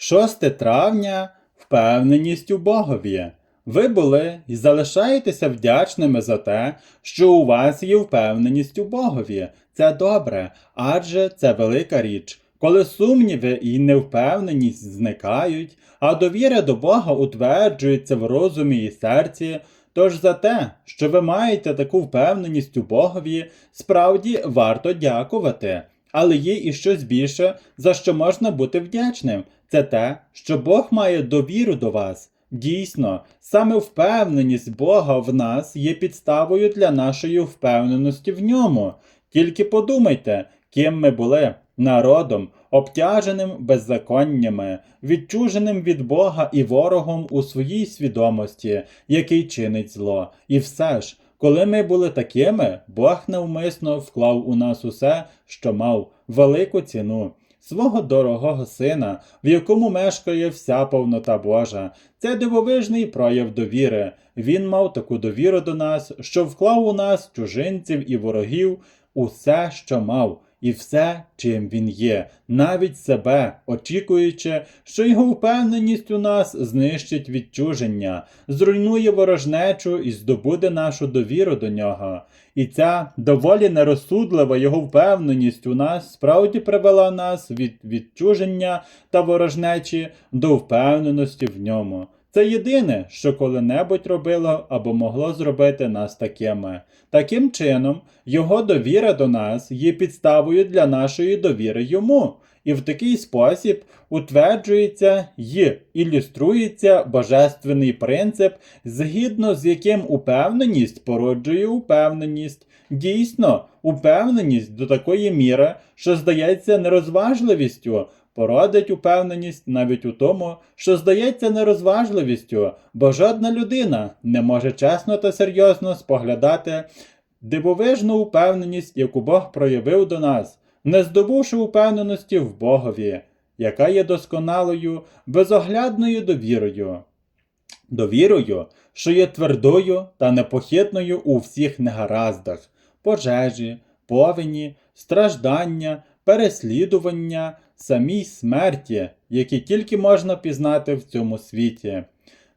6 травня впевненість у Богові. Ви були і залишаєтеся вдячними за те, що у вас є впевненість у Богові. Це добре, адже це велика річ. Коли сумніви і невпевненість зникають, а довіра до Бога утверджується в розумі і серці, тож за те, що ви маєте таку впевненість у Богові, справді варто дякувати. Але є і щось більше, за що можна бути вдячним. Це те, що Бог має довіру до вас. Дійсно, саме впевненість Бога в нас є підставою для нашої впевненості в ньому. Тільки подумайте, ким ми були народом, обтяженим беззаконнями, відчуженим від Бога і ворогом у своїй свідомості, який чинить зло. І все ж, коли ми були такими, Бог навмисно вклав у нас усе, що мав велику ціну. Свого дорогого сина, в якому мешкає вся повнота Божа. Це дивовижний прояв довіри. Він мав таку довіру до нас, що вклав у нас чужинців і ворогів усе, що мав, і все, чим він є, навіть себе, очікуючи, що його впевненість у нас знищить відчуження, зруйнує ворожнечу і здобуде нашу довіру до нього. І ця доволі нерозсудлива його впевненість у нас справді привела нас від відчуження та ворожнечі до впевненості в ньому. Це єдине, що коли-небудь робило або могло зробити нас такими. Таким чином, його довіра до нас є підставою для нашої довіри йому, і в такий спосіб утверджується й ілюструється божественний принцип, згідно з яким упевненість породжує упевненість. Дійсно, упевненість до такої міри, що здається нерозважливістю, породить упевненість навіть у тому, що здається нерозважливістю, бо жодна людина не може чесно та серйозно споглядати дивовижну упевненість, яку Бог проявив до нас, не здобувши упевненості в Богові, яка є досконалою, безоглядною довірою. Довірою, що є твердою та непохитною у всіх негараздах, пожежі, повені, страждання, переслідування, самій смерті, які тільки можна пізнати в цьому світі.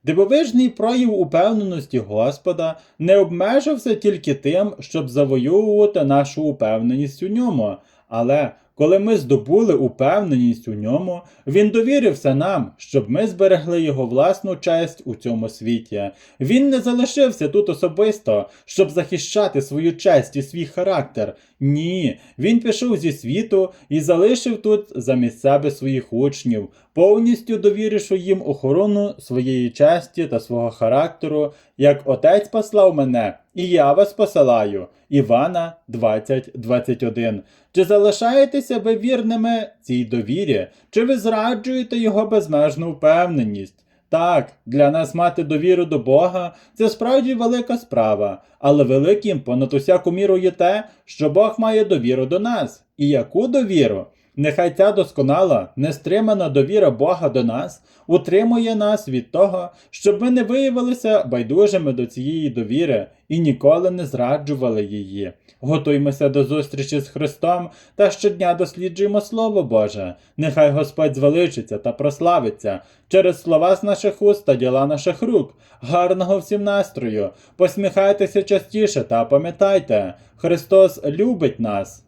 Дивовижний прояв упевненості Господа не обмежився тільки тим, щоб завоювати нашу упевненість у ньому, але коли ми здобули упевненість у ньому, він довірився нам, щоб ми зберегли його власну честь у цьому світі. Він не залишився тут особисто, щоб захищати свою честь і свій характер. Ні, він пішов зі світу і залишив тут замість себе своїх учнів, повністю довіривши їм охорону своєї честі та свого характеру, як отець послав мене, і я вас посилаю. Івана 20.21. Чи залишаєтеся ви вірними цій довірі, чи ви зраджуєте його безмежну впевненість? Так, для нас мати довіру до Бога це справді велика справа, але великим понад усяку міру є те, що Бог має довіру до нас. І яку довіру? Нехай ця досконала, нестримана довіра Бога до нас утримує нас від того, щоб ми не виявилися байдужими до цієї довіри і ніколи не зраджували її. Готуймося до зустрічі з Христом та щодня досліджуємо Слово Боже. Нехай Господь звеличиться та прославиться через слова з наших уст та діла наших рук. Гарного всім настрою! Посміхайтеся частіше та пам'ятайте, Христос любить нас.